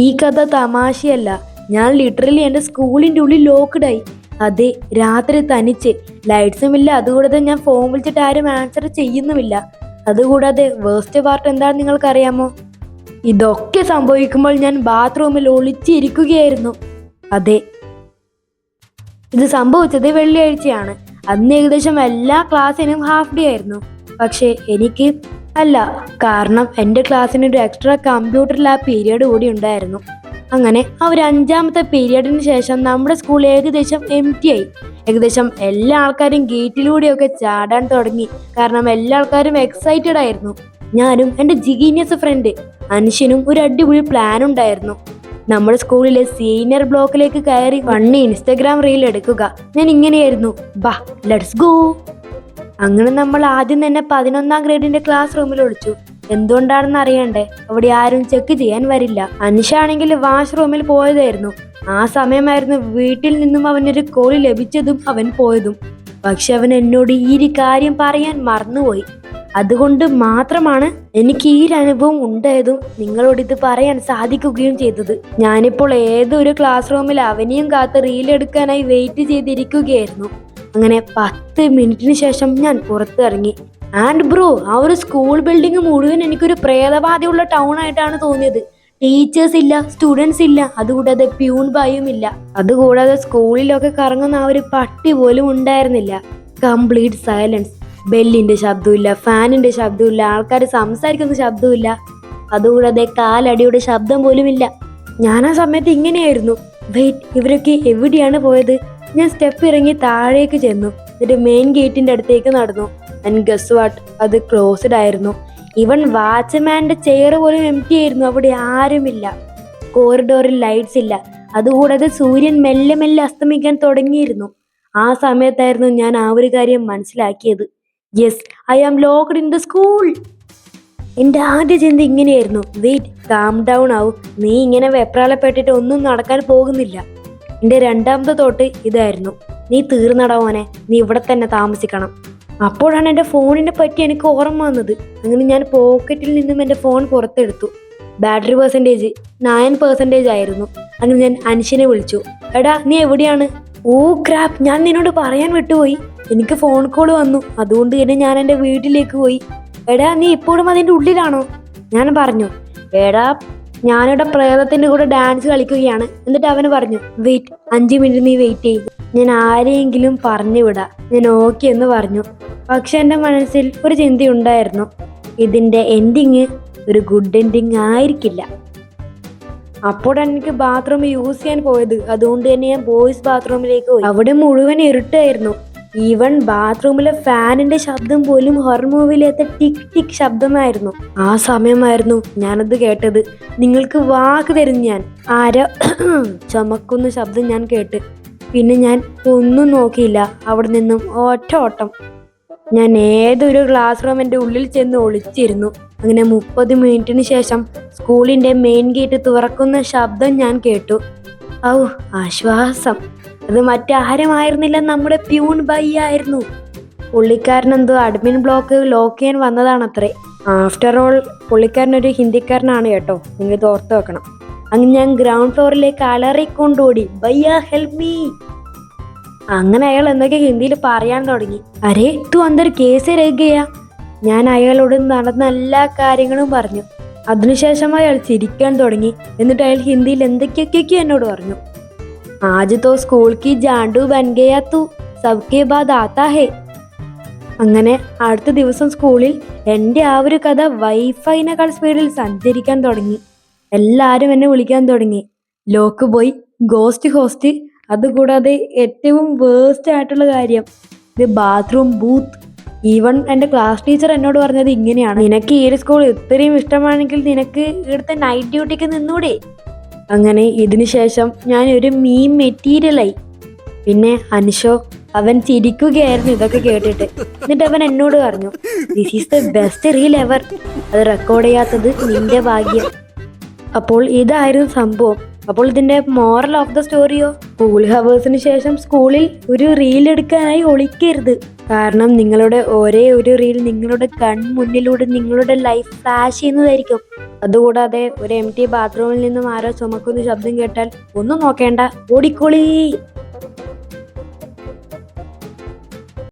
ഈ കഥ തമാശയല്ല. ഞാൻ ലിറ്ററലി എന്റെ സ്കൂളിന്റെ ഉള്ളിൽ ലോക്ക്ഡായി അതെ രാത്രി തനിച്ച്. ലൈറ്റ്സും ഇല്ല. അതുകൂടാതെ ഞാൻ ഫോൺ വിളിച്ചിട്ട് ആരും ആൻസർ ചെയ്യുന്നുമില്ല. അതുകൂടാതെ വേസ്റ്റ് പാർട്ട് എന്താണെന്ന് നിങ്ങൾക്കറിയാമോ? ഇതൊക്കെ സംഭവിക്കുമ്പോൾ ഞാൻ ബാത്റൂമിൽ ഒളിച്ചിരിക്കുകയായിരുന്നു. അതെ. ഇത് സംഭവിച്ചത് വെള്ളിയാഴ്ചയാണ്. അന്ന് ഏകദേശം എല്ലാ ക്ലാസ്സിനും ഹാഫ് ഡേ ആയിരുന്നു. പക്ഷേ എനിക്ക് അല്ല കാരണം എന്റെ ക്ലാസ്സിന് ഒരു എക്സ്ട്രാ കമ്പ്യൂട്ടറിൽ ആ പീരീഡ് കൂടി ഉണ്ടായിരുന്നു. അങ്ങനെ ആ ഒരു അഞ്ചാമത്തെ പീരീഡിന് ശേഷം നമ്മുടെ സ്കൂൾ ഏകദേശം എം ടി ആയി. ഏകദേശം എല്ലാ ആൾക്കാരും ഗേറ്റിലൂടെയൊക്കെ ചാടാൻ തുടങ്ങി. കാരണം എല്ലാ ആൾക്കാരും എക്സൈറ്റഡ് ആയിരുന്നു. ഞാനും എന്റെ ജിഗീനിയസ് ഫ്രണ്ട് അനുഷ്യനും ഒരു അടിപൊളി പ്ലാൻ ഉണ്ടായിരുന്നു. നമ്മുടെ സ്കൂളിലെ സീനിയർ ബ്ലോക്കിലേക്ക് കയറി വണ്ണി ഇൻസ്റ്റഗ്രാം റീൽ എടുക്കുക. ഞാൻ ഇങ്ങനെയായിരുന്നു. ബാ ലെറ്റ്സ് ഗോ അങ്ങനെ നമ്മൾ ആദ്യം തന്നെ പതിനൊന്നാം ഗ്രേഡിന്റെ ക്ലാസ് റൂമിൽ ഒളിച്ചു. എന്തുകൊണ്ടാണെന്ന് അറിയണ്ടേ? അവിടെ ആരും ചെക്ക് ചെയ്യാൻ വരില്ല. അനുഷാണെങ്കിൽ വാഷ്റൂമിൽ പോയതായിരുന്നു. ആ സമയമായിരുന്നു വീട്ടിൽ നിന്നും അവനൊരു കോളി ലഭിച്ചതും അവൻ പോയതും. പക്ഷെ അവൻ എന്നോട് ഈ ഒരു കാര്യം പറയാൻ മറന്നുപോയി. അതുകൊണ്ട് മാത്രമാണ് എനിക്ക് ഈ ഒരു അനുഭവം ഉണ്ടായതും നിങ്ങളോട് ഇത് പറയാൻ സാധിക്കുകയും ചെയ്തത്. ഞാനിപ്പോൾ ഏതൊരു ക്ലാസ് റൂമിൽ അവനെയും കാത്ത് റീലെടുക്കാനായി വെയിറ്റ് ചെയ്തിരിക്കുകയായിരുന്നു. അങ്ങനെ പത്ത് മിനിറ്റിന് ശേഷം ഞാൻ പുറത്തിറങ്ങി. ആൻഡ് ബ്രോ ആ ഒരു സ്കൂൾ ബിൽഡിംഗ് മുഴുവൻ എനിക്കൊരു പ്രേതബാധയുള്ള ടൗൺ ആയിട്ടാണ് തോന്നിയത്. ടീച്ചേഴ്സ് ഇല്ല സ്റ്റുഡൻസ് ഇല്ല അതുകൂടാതെ പ്യൂൺ ബായും ഇല്ല. അതുകൂടാതെ സ്കൂളിലൊക്കെ കറങ്ങുന്ന ആ ഒരു പട്ടി പോലും ഉണ്ടായിരുന്നില്ല. Complete silence. ബെല്ലിന്റെ ശബ്ദമില്ല ഫാനിന്റെ ശബ്ദമില്ല ആൾക്കാർ സംസാരിക്കുന്ന ശബ്ദമില്ല അതുകൂടാതെ കാലടിയുടെ ശബ്ദം ഇല്ല. ഞാൻ ആ സമയത്ത് ഇങ്ങനെയായിരുന്നു. വെയിറ്റ് ഇവരൊക്കെ എവിടെയാണ് പോയത്? ഞാൻ സ്റ്റെപ്പ് ഇറങ്ങി താഴേക്ക് ചെന്നു. എന്നിട്ട് മെയിൻ ഗേറ്റിന്റെ അടുത്തേക്ക് നടന്നു. ആൻഡ് ഗസ് വാട്ട് അത് ക്ലോസ്ഡ് ആയിരുന്നു. ഇവൻ വാച്ച്മാന്റെ ചെയർ പോലും എം ടി ആയിരുന്നു. അവിടെ ആരുമില്ല. കോറിഡോറിൽ ലൈറ്റ്സ് ഇല്ല. അതുകൂടാതെ സൂര്യൻ മെല്ലെ മെല്ലെ അസ്തമിക്കാൻ തുടങ്ങിയിരുന്നു. ആ സമയത്തായിരുന്നു ഞാൻ ആ ഒരു കാര്യം മനസ്സിലാക്കിയത്. Yes I am locked in the school എന്റെ ആദ്യ ചിന്ത ഇങ്ങനെയായിരുന്നു. വെയിറ്റ് കാം ഡൗൺ ആവും. നീ ഇങ്ങനെ വെപ്രാളപ്പെട്ടിട്ട് ഒന്നും നടക്കാൻ പോകുന്നില്ല. എന്റെ രണ്ടാമത്തെ തോട്ട് ഇതായിരുന്നു. നീ തീർന്നടവനെ നീ ഇവിടെ തന്നെ താമസിക്കണം. അപ്പോഴാണ് എന്റെ ഫോണിനെ പറ്റി എനിക്ക് ഓർമ്മ വന്നത്. അങ്ങനെ ഞാൻ പോക്കറ്റിൽ നിന്നും എന്റെ ഫോൺ പുറത്തെടുത്തു. ബാറ്ററി പെർസെന്റേജ് നയൻ പെർസെന്റേജ് ആയിരുന്നു. അങ്ങനെ ഞാൻ അൻഷിനെ വിളിച്ചു. എടാ നീ എവിടെയാണ്? ഓ ക്രാപ്പ് ഞാൻ നിന്നോട് പറയാൻ വിട്ടുപോയി. എനിക്ക് ഫോൺ കോൾ വന്നു. അതുകൊണ്ട് തന്നെ ഞാൻ എന്റെ വീട്ടിലേക്ക് പോയി. എടാ നീ ഇപ്പോഴും അതിന്റെ ഉള്ളിലാണോ? ഞാൻ പറഞ്ഞു. എടാ ഞാനിവിടെ പ്രേതത്തിന്റെ കൂടെ ഡാൻസ് കളിക്കുകയാണ്. എന്നിട്ട് അവന് പറഞ്ഞു വെയിറ്റ് അഞ്ച് മിനിറ്റ് നീ വെയിറ്റ് ചെയ്യും. ഞാൻ ആരെയെങ്കിലും പറഞ്ഞു വിടാ. ഞാൻ ഓക്കെ എന്ന് പറഞ്ഞു. പക്ഷെ എന്റെ മനസ്സിൽ ഒരു ചിന്തയുണ്ടായിരുന്നു ഇതിന്റെ എൻഡിങ് ഒരു ഗുഡ് എൻഡിങ് ആയിരിക്കില്ല. അപ്പോഴാണ് എനിക്ക് ബാത്റൂം യൂസ് ചെയ്യാൻ പോയത്. അതുകൊണ്ട് തന്നെ ഞാൻ ബോയ്സ് ബാത്റൂമിലേക്ക് പോയി. അവിടെ മുഴുവൻ ഇരുട്ടായിരുന്നു. ഈവൻ ബാത്റൂമിലെ ഫാനിന്റെ ശബ്ദം പോലും ഹൊറർ മൂവിയിലത്തെ ടിക് ടിക് ശബ്ദമായിരുന്നു. ആ സമയമായിരുന്നു ഞാനത് കേട്ടത്. നിങ്ങൾക്ക് വാക്ക് തരും ഞാൻ. ആരോ ചുമക്കുന്ന ശബ്ദം ഞാൻ കേട്ട്. പിന്നെ ഞാൻ ഒന്നും നോക്കിയില്ല. അവിടെ നിന്നും ഒറ്റ ഓട്ടം. ഞാൻ ഏതൊരു ക്ലാസ് റൂമിന്റെ ഉള്ളിൽ ചെന്ന് ഒളിച്ചിരുന്നു. അങ്ങനെ മുപ്പത് മിനിറ്റിന് ശേഷം സ്കൂളിന്റെ മെയിൻ ഗേറ്റ് തുറക്കുന്ന ശബ്ദം ഞാൻ കേട്ടു. ഔ ആശ്വാസം. അത് മറ്റാരുമായിരുന്നില്ല നമ്മുടെ പ്യൂൺ ബൈ ആയിരുന്നു. പുള്ളിക്കാരൻ എന്തോ അഡ്മിൻ ബ്ലോക്ക് ലോക്ക് ചെയ്യാൻ വന്നതാണത്രേ. ആഫ്റ്റർ ഓൾ പുള്ളിക്കാരൻ ഒരു ഹിന്ദിക്കാരനാണ് കേട്ടോ. നിങ്ങൾ ഓർത്ത് വെക്കണം. അങ്ങനെ ഞാൻ ഗ്രൗണ്ട് ഫ്ലോറിലേക്ക് അലറിക്കൊണ്ടോടി. ബയ്യ ഹെൽപ് മീ അങ്ങനെ അയാൾ എന്തൊക്കെ ഹിന്ദിയിൽ പറയാൻ തുടങ്ങി. അരേ തു അന്തർ കേസ് രേഖയാ. ഞാൻ അയാളോട് നടന്ന എല്ലാ കാര്യങ്ങളും പറഞ്ഞു. അതിനുശേഷം അയാൾ ചിരിക്കാൻ തുടങ്ങി. എന്നിട്ട് അയാൾ ഹിന്ദിയിൽ എന്തൊക്കെയൊക്കെയൊക്കെ എന്നോട് പറഞ്ഞു. ആജ് तो സ്കൂൾ की ജാണ്ടു ബൻ ഗയാ തു സബ്കെ ബാദ് ആത്താ ഹേ അങ്ങനെ അടുത്ത ദിവസം സ്കൂളിൽ എന്റെ ആ ഒരു കഥ വൈഫൈനേക്കാൾ സ്പീഡിൽ സഞ്ചരിക്കാൻ തുടങ്ങി. എല്ലാവരും എന്നെ വിളിക്കാൻ തുടങ്ങി. ലോക്ക് ബോയ് ഗോസ്റ്റ് ഹോസ്റ്റ് അതുകൂടാതെ ഏറ്റവും വേസ്റ്റ് ആയിട്ടുള്ള കാര്യം ഇത് ബാത്റൂം ബൂത്ത് ഈവൺ എന്റെ ക്ലാസ് ടീച്ചർ എന്നോട് പറഞ്ഞത് ഇങ്ങനെയാണ്. നിനക്ക് ഈ ഒരു സ്കൂൾ ഇത്രയും ഇഷ്ടമാണെങ്കിൽ നിനക്ക് ഇവിടുത്തെ നൈറ്റ് ഡ്യൂട്ടിക്ക് നിന്നൂടെ. അങ്ങനെ ഇതിനു ശേഷം ഞാൻ ഒരു മീൻ മെറ്റീരിയലായി പിന്നെ അനുഷോ അവൻ ചിരിക്കുകയായിരുന്നു ഇതൊക്കെ കേട്ടിട്ട്. എന്നിട്ട് അവൻ എന്നോട് പറഞ്ഞു this is the best reel ever അത് റെക്കോർഡ് ചെയ്യാത്തത് നിന്റെ ഭാഗ്യം. അപ്പോൾ ഇതായിരുന്നു സംഭവം. അപ്പോൾ ഇതിന്റെ മോറൽ ഓഫ് ദ സ്റ്റോറിയോ സ്കൂൾ ഹവേഴ്സിന് ശേഷം സ്കൂളിൽ ഒരു റീൽ എടുക്കാനായി ഒളിക്കരുത്. കാരണം നിങ്ങളുടെ ഒരേ ഒരു റീൽ നിങ്ങളുടെ കൺമുന്നിലൂടെ നിങ്ങളുടെ ലൈഫ് ഫ്ലാഷ് ചെയ്യുന്നതായിരിക്കും. അതുകൂടാതെ ഒരു എം ടി ബാത്റൂമിൽ നിന്നും ആരോ ചുമക്കുന്ന ശബ്ദം കേട്ടാൽ ഒന്നും നോക്കേണ്ട. ഓടിക്കോളീ!